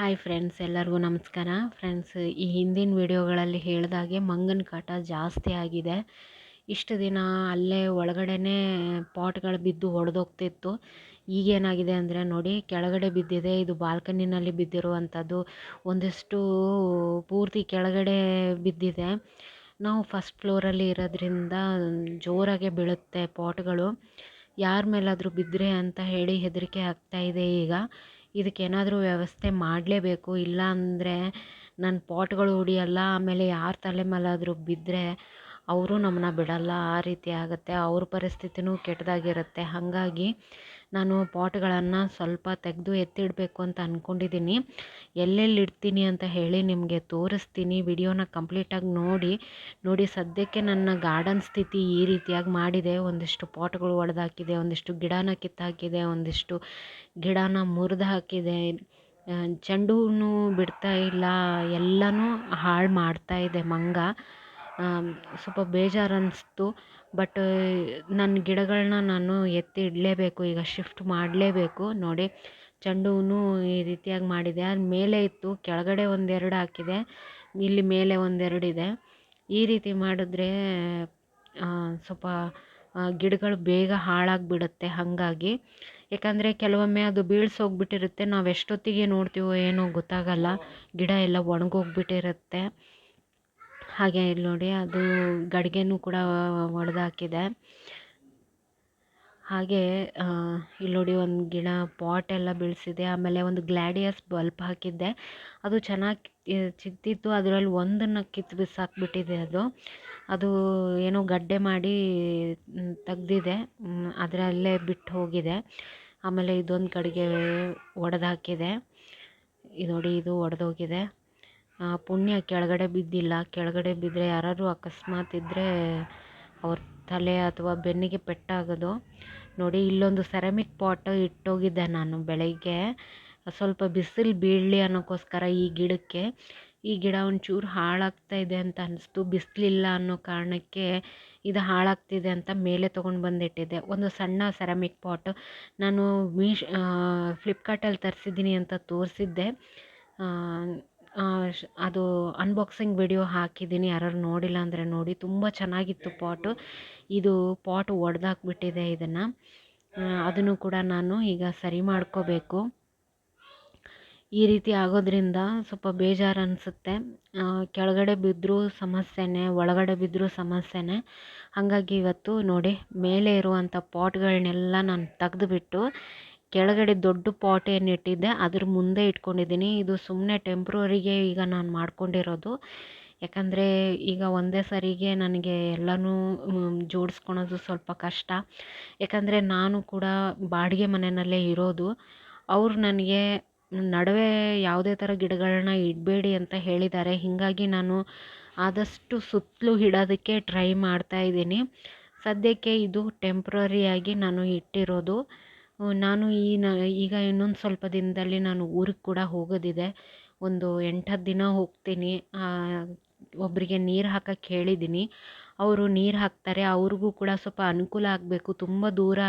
Hi friends ಎಲ್ಲರಿಗೂ ನಮಸ್ಕಾರ. Friends ಈ ಹಿಂದಿನ ವಿಡಿಯೋಗಳಲ್ಲಿ ಹೇಳಿದಾಗೆ ಮಂಗನ ಕಾಟ ಜಾಸ್ತಿ ಆಗಿದೆ. ಇಷ್ಟು ದಿನ ಅಲ್ಲೇ ಒಳಗಡೆನೇ ಪಾಟ್ಗಳು ಬಿದ್ದು ಒಡೆದೋಗ್ತಿತ್ತು. ಈಗೇನಾಗಿದೆ ಅಂದರೆ ನೋಡಿ, ಕೆಳಗಡೆ ಬಿದ್ದಿದೆ. ಇದು ಬಾಲ್ಕನಿನಲ್ಲಿ ಬಿದ್ದಿರುವಂಥದ್ದು. ಒಂದಿಷ್ಟು ಪೂರ್ತಿ ಕೆಳಗಡೆ ಬಿದ್ದಿದೆ. ನಾವು ಫಸ್ಟ್ ಫ್ಲೋರಲ್ಲಿ ಇರೋದ್ರಿಂದ ಜೋರಾಗೆ ಬೀಳುತ್ತೆ ಪಾಟ್ಗಳು. ಯಾರ ಮೇಲಾದರೂ ಬಿದ್ದರೆ ಅಂತ ಹೇಳಿ ಹೆದರಿಕೆ ಆಗ್ತಾಯಿದೆ ಈಗ. ಇದಕ್ಕೇನಾದರೂ ವ್ಯವಸ್ಥೆ ಮಾಡಲೇಬೇಕು ಇಲ್ಲ ಅಂದರೆ ನನ್ನ ಪಾಟ್ಗಳು ಉಳಿಯಲ್ಲ ಆಮೇಲೆ ಯಾರ ತಲೆ ಮೇಲಾದರೂ ಬಿದ್ದರೆ ಅವರು ನಮ್ಮನ್ನ ಬಿಡಲ್ಲ, ಆ ರೀತಿ ಆಗುತ್ತೆ, ಅವ್ರ ಪರಿಸ್ಥಿತಿನೂ ಕೆಟ್ಟದಾಗಿರುತ್ತೆ ಹಾಗಾಗಿ ನಾನು ಪಾಟ್ಗಳನ್ನು ಸ್ವಲ್ಪ ತೆಗೆದು ಎತ್ತಿಡಬೇಕು ಅಂತ ಅಂದ್ಕೊಂಡಿದ್ದೀನಿ ಎಲ್ಲೆಲ್ಲಿ ಇಡ್ತೀನಿ ಅಂತ ಹೇಳಿ ನಿಮಗೆ ತೋರಿಸ್ತೀನಿ. ವಿಡಿಯೋನ ಕಂಪ್ಲೀಟಾಗಿ ನೋಡಿ ನೋಡಿ ಸದ್ಯಕ್ಕೆ ನನ್ನ ಗಾರ್ಡನ್ ಸ್ಥಿತಿ ಈ ರೀತಿಯಾಗಿ ಮಾಡಿದೆ. ಒಂದಿಷ್ಟು ಪಾಟ್ಗಳು ಒಡೆದಾಕಿದೆ, ಒಂದಿಷ್ಟು ಗಿಡನ ಕಿತ್ತಾಕಿದೆ, ಒಂದಿಷ್ಟು ಗಿಡನ ಮುರಿದು ಹಾಕಿದೆ. ಚೆಂಡು ಬಿಡ್ತಾ ಇಲ್ಲ. ಎಲ್ಲನೂ ಹಾಳು ಮಾಡ್ತಾ ಇದೆ ಮಂಗ. ಸ್ವಲ್ಪ ಬೇಜಾರು ಅನ್ನಿಸ್ತು ಬಟ್ ನನ್ನ ಗಿಡಗಳನ್ನ ನಾನು ಎತ್ತಿ ಇಡಲೇಬೇಕು ಈಗ ಶಿಫ್ಟ್ ಮಾಡಲೇಬೇಕು. ನೋಡಿ ಚೆಂಡು ಹೂನು ಈ ರೀತಿಯಾಗಿ ಮಾಡಿದೆ. ಅದು ಮೇಲೆ ಇತ್ತು ಕೆಳಗಡೆ ಒಂದೆರಡು ಹಾಕಿದೆ ಇಲ್ಲಿ ಮೇಲೆ ಒಂದೆರಡಿದೆ ಈ ರೀತಿ ಮಾಡಿದ್ರೆ ಸ್ವಲ್ಪ ಗಿಡಗಳು ಬೇಗ ಹಾಳಾಗಿಬಿಡುತ್ತೆ ಹಾಗಾಗಿ. ಯಾಕಂದರೆ ಕೆಲವೊಮ್ಮೆ ಅದು ಬೀಳ್ಸೋಗ್ಬಿಟ್ಟಿರುತ್ತೆ. ನಾವು ಎಷ್ಟೊತ್ತಿಗೆ ನೋಡ್ತೀವೋ ಏನೋ ಗೊತ್ತಾಗಲ್ಲ. ಗಿಡ ಎಲ್ಲ ಒಣಗೋಗ್ಬಿಟ್ಟಿರುತ್ತೆ. ಹಾಗೆ ಇಲ್ಲಿ ನೋಡಿ ಅದು ಗಡಿಗೆನೂ ಕೂಡ ಒಡೆದಾಕಿದೆ. ಹಾಗೆ ಇಲ್ಲಿ ನೋಡಿ ಒಂದು ಗಿಡ ಪಾಟ್ ಎಲ್ಲ ಬೆಳೆಸಿದೆ. ಆಮೇಲೆ ಒಂದು ಗ್ಲಾಡಿಯಸ್ ಬಲ್ಪ್ ಹಾಕಿದ್ದೆ. ಅದು ಚೆನ್ನಾಗಿ ಚಿತ್ತಿತ್ತು. ಅದರಲ್ಲಿ ಒಂದನ್ನು ಕಿತ್ತು ಬಿಸಾಕ್ಬಿಟ್ಟಿದೆ ಅದು. ಅದು ಏನೋ ಗಡ್ಡೆ ಮಾಡಿ ತೆಗೆದಿದೆ. ಅದರಲ್ಲೇ ಬಿಟ್ಟು ಹೋಗಿದೆ. ಆಮೇಲೆ ಇದೊಂದು ಕಡೆಗೆ ಒಡೆದಾಕಿದೆ. ಇದು ನೋಡಿ, ಇದು ಒಡೆದೋಗಿದೆ. ಪುಣ್ಯ ಕೆಳಗಡೆ ಬಿದ್ದಿಲ್ಲ. ಕೆಳಗಡೆ ಬಿದ್ದರೆ ಯಾರಾದ್ರು ಅಕಸ್ಮಾತ್ ಇದ್ದರೆ ಅವ್ರ ತಲೆ ಅಥವಾ ಬೆನ್ನಿಗೆ ಪೆಟ್ಟಾಗೋದು. ನೋಡಿ, ಇಲ್ಲೊಂದು ಸೆರಾಮಿಕ್ ಪಾಟ್ ಇಟ್ಟೋಗಿದ್ದೆ ನಾನು ಬೆಳಗ್ಗೆ. ಸ್ವಲ್ಪ ಬಿಸಿಲು ಬೀಳಲಿ ಅನ್ನೋಕ್ಕೋಸ್ಕರ ಈ ಗಿಡಕ್ಕೆ. ಈ ಗಿಡ ಒಂಚೂರು ಹಾಳಾಗ್ತಾ ಇದೆ ಅಂತ ಅನಿಸ್ತು. ಬಿಸಿಲಿಲ್ಲ ಅನ್ನೋ ಕಾರಣಕ್ಕೆ ಇದು ಹಾಳಾಗ್ತಿದೆ ಅಂತ ಮೇಲೆ ತೊಗೊಂಡು ಬಂದಿಟ್ಟಿದ್ದೆ. ಒಂದು ಸಣ್ಣ ಸೆರಾಮಿಕ್ ಪಾಟ್ ನಾನು ಮೀಶ್ ಫ್ಲಿಪ್ಕಾರ್ಟಲ್ಲಿ ತರಿಸಿದ್ದೀನಿ ಅಂತ ತೋರಿಸಿದ್ದೆ. ಅದು ಅನ್ಬಾಕ್ಸಿಂಗ್ ವಿಡಿಯೋ ಹಾಕಿದ್ದೀನಿ. ಯಾರು ನೋಡಿಲ್ಲ ಅಂದರೆ ನೋಡಿ. ತುಂಬ ಚೆನ್ನಾಗಿತ್ತು ಪಾಟು ಇದು ಪಾಟ್ ಒಡೆದಾಕ್ಬಿಟ್ಟಿದೆ ಇದನ್ನು. ಅದನ್ನು ಕೂಡ ನಾನು ಈಗ ಸರಿ ಮಾಡ್ಕೋಬೇಕು. ಈ ರೀತಿ ಆಗೋದ್ರಿಂದ ಸ್ವಲ್ಪ ಬೇಜಾರು ಅನಿಸುತ್ತೆ. ಕೆಳಗಡೆ ಬಿದ್ದರೂ ಸಮಸ್ಯೆನೇ ಒಳಗಡೆ ಬಿದ್ದರೂ ಸಮಸ್ಯೆನೇ. ಹಾಗಾಗಿ ಇವತ್ತು ನೋಡಿ ಮೇಲೆ ಇರುವಂಥ ಪಾಟ್ಗಳನ್ನೆಲ್ಲ ನಾನು ತೆಗೆದುಬಿಟ್ಟು ಕೆಳಗಡೆ ದೊಡ್ಡ ಪಾಟ್ ಏನು ಇಟ್ಟಿದ್ದೆ ಅದ್ರ ಮುಂದೆ ಇಟ್ಕೊಂಡಿದ್ದೀನಿ. ಇದು ಸುಮ್ಮನೆ ಟೆಂಪ್ರವರಿಗೆ ಈಗ ನಾನು ಮಾಡ್ಕೊಂಡಿರೋದು. ಯಾಕಂದರೆ ಈಗ ಒಂದೇ ಸರಿಗೆ ನನಗೆ ಎಲ್ಲನೂ ಜೋಡಿಸ್ಕೊಳೋದು ಸ್ವಲ್ಪ ಕಷ್ಟ. ಯಾಕಂದರೆ ನಾನು ಕೂಡ ಬಾಡಿಗೆ ಮನೆಯಲ್ಲೇ ಇರೋದು. ಅವ್ರು ನನಗೆ ನಡುವೆ ಯಾವುದೇ ಥರ ಗಿಡಗಳನ್ನ ಇಡಬೇಡಿ ಅಂತ ಹೇಳಿದ್ದಾರೆ. ಹೀಗಾಗಿ ನಾನು ಆದಷ್ಟು ಸುತ್ತಲೂ ಇಡೋದಕ್ಕೆ ಟ್ರೈ ಮಾಡ್ತಾ ಇದ್ದೀನಿ. ಸದ್ಯಕ್ಕೆ ಇದು ಟೆಂಪ್ರರಿಯಾಗಿ ನಾನು ಇಟ್ಟಿರೋದು. ನಾನು ಈ ನ, ಈಗ ಇನ್ನೊಂದು ಸ್ವಲ್ಪ ದಿನದಲ್ಲಿ ನಾನು ಊರಿಗೆ ಕೂಡ ಹೋಗೋದಿದೆ. ಒಂದು ಎಂಟು ಹತ್ತು ದಿನ ಹೋಗ್ತೀನಿ. ಒಬ್ಬರಿಗೆ ನೀರು ಹಾಕಕ್ಕೆ ಹೇಳಿದ್ದೀನಿ. ಅವರು ನೀರು ಹಾಕ್ತಾರೆ. ಅವ್ರಿಗೂ ಕೂಡ ಸ್ವಲ್ಪ ಅನುಕೂಲ ಆಗಬೇಕು. ತುಂಬ ದೂರ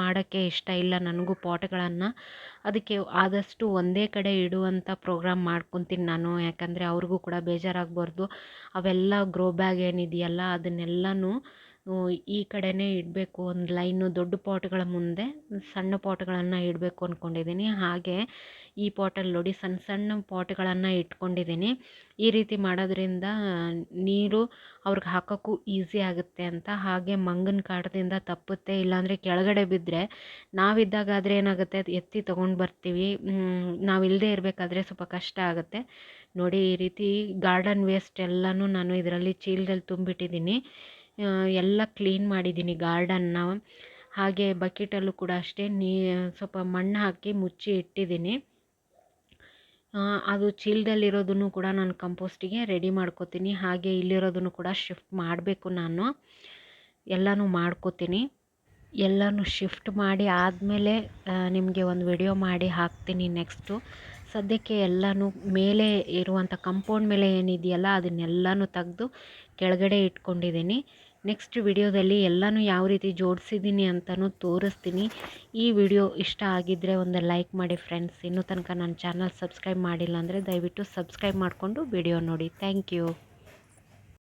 ಮಾಡೋಕ್ಕೆ ಇಷ್ಟ ಇಲ್ಲ ನನಗೂ ಪಾಟ್ಗಳನ್ನು. ಅದಕ್ಕೆ ಆದಷ್ಟು ಒಂದೇ ಕಡೆ ಇಡುವಂಥ ಪ್ರೋಗ್ರಾಮ್ ಮಾಡ್ಕೊತೀನಿ ನಾನು. ಯಾಕಂದರೆ ಅವ್ರಿಗೂ ಕೂಡ ಬೇಜಾರಾಗಬಾರ್ದು. ಅವೆಲ್ಲ ಗ್ರೋ ಬ್ಯಾಗ್ ಏನಿದೆಯಲ್ಲ, ಅದನ್ನೆಲ್ಲನೂ ಈ ಕಡೆನೇ ಇಡಬೇಕು ಒಂದು ಲೈನು ದೊಡ್ಡ ಪಾಟ್ಗಳ ಮುಂದೆ, ಸಣ್ಣ ಪಾಟ್ಗಳನ್ನು ಇಡಬೇಕು ಅಂದ್ಕೊಂಡಿದ್ದೀನಿ ಹಾಗೆ ಈ ಪಾಟಲ್ಲಿ ನೋಡಿ ಸಣ್ಣ ಸಣ್ಣ ಪಾಟ್ಗಳನ್ನು ಇಟ್ಕೊಂಡಿದ್ದೀನಿ ಈ ರೀತಿ ಮಾಡೋದ್ರಿಂದ ನೀರು ಅವ್ರಿಗೆ ಹಾಕೋಕ್ಕೂ ಈಸಿ ಆಗುತ್ತೆ ಅಂತ. ಹಾಗೆ ಮಂಗನ ಕಾಟದಿಂದ ತಪ್ಪುತ್ತೆ, ಇಲ್ಲಾಂದರೆ ಕೆಳಗಡೆ ಬಿದ್ದರೆ ನಾವಿದ್ದಾಗ ಆದರೆ ಏನಾಗುತ್ತೆ ಎತ್ತಿ ತೊಗೊಂಡು ಬರ್ತೀವಿ. ನಾವಿಲ್ಲದೆ ಇರಬೇಕಾದ್ರೆ ಸ್ವಲ್ಪ ಕಷ್ಟ ಆಗುತ್ತೆ. ನೋಡಿ ಈ ರೀತಿ ಗಾರ್ಡನ್ ವೇಸ್ಟ್ ಎಲ್ಲನೂ ನಾನು ಇದರಲ್ಲಿ ಚೀಲದಲ್ಲಿ ತುಂಬಿಟ್ಟಿದ್ದೀನಿ ಎಲ್ಲ ಕ್ಲೀನ್ ಮಾಡಿದ್ದೀನಿ ಗಾರ್ಡನ್ನ ಹಾಗೆ ಬಕೆಟಲ್ಲೂ ಕೂಡ ಅಷ್ಟೇ ನೀ, ಸ್ವಲ್ಪ ಮಣ್ಣು ಹಾಕಿ ಮುಚ್ಚಿ ಇಟ್ಟಿದ್ದೀನಿ. ಅದು ಚೀಲದಲ್ಲಿರೋದನ್ನು ಕೂಡ ನಾನು ಕಂಪೋಸ್ಟಿಗೆ ರೆಡಿ ಮಾಡ್ಕೋತೀನಿ. ಹಾಗೆ ಇಲ್ಲಿರೋದನ್ನು ಕೂಡ ಶಿಫ್ಟ್ ಮಾಡಬೇಕು ನಾನು. ಎಲ್ಲನೂ ಮಾಡ್ಕೋತೀನಿ. ಎಲ್ಲನೂ ಶಿಫ್ಟ್ ಮಾಡಿ ಆದಮೇಲೆ ನಿಮಗೆ ಒಂದು ವಿಡಿಯೋ ಮಾಡಿ ಹಾಕ್ತೀನಿ ನೆಕ್ಸ್ಟು ಸದ್ಯಕ್ಕೆ ಎಲ್ಲನೂ ಮೇಲೆ ಇರುವಂಥ ಕಂಪೌಂಡ್ ಮೇಲೆ ಏನಿದೆಯಲ್ಲ ಅದನ್ನೆಲ್ಲನೂ ತೆಗೆದು ಕೆಳಗಡೆ ಇಟ್ಕೊಂಡಿದ್ದೀನಿ. ನೆಕ್ಸ್ಟ್ ವಿಡಿಯೋದಲ್ಲಿ ಎಲ್ಲನೂ ಯಾವ ರೀತಿ ಜೋಡಿಸಿದ್ದೀನಿ ಅಂತಲೂ ತೋರಿಸ್ತೀನಿ. ಈ ವಿಡಿಯೋ ಇಷ್ಟ ಆಗಿದ್ದರೆ ಒಂದು ಲೈಕ್ ಮಾಡಿ ಫ್ರೆಂಡ್ಸ್ ಇನ್ನೂ ತನಕ ನನ್ನ ಚಾನಲ್ ಸಬ್ಸ್ಕ್ರೈಬ್ ಮಾಡಿಲ್ಲ ಅಂದರೆ ದಯವಿಟ್ಟು ಸಬ್ಸ್ಕ್ರೈಬ್ ಮಾಡಿಕೊಂಡು ವಿಡಿಯೋ ನೋಡಿ. Thank you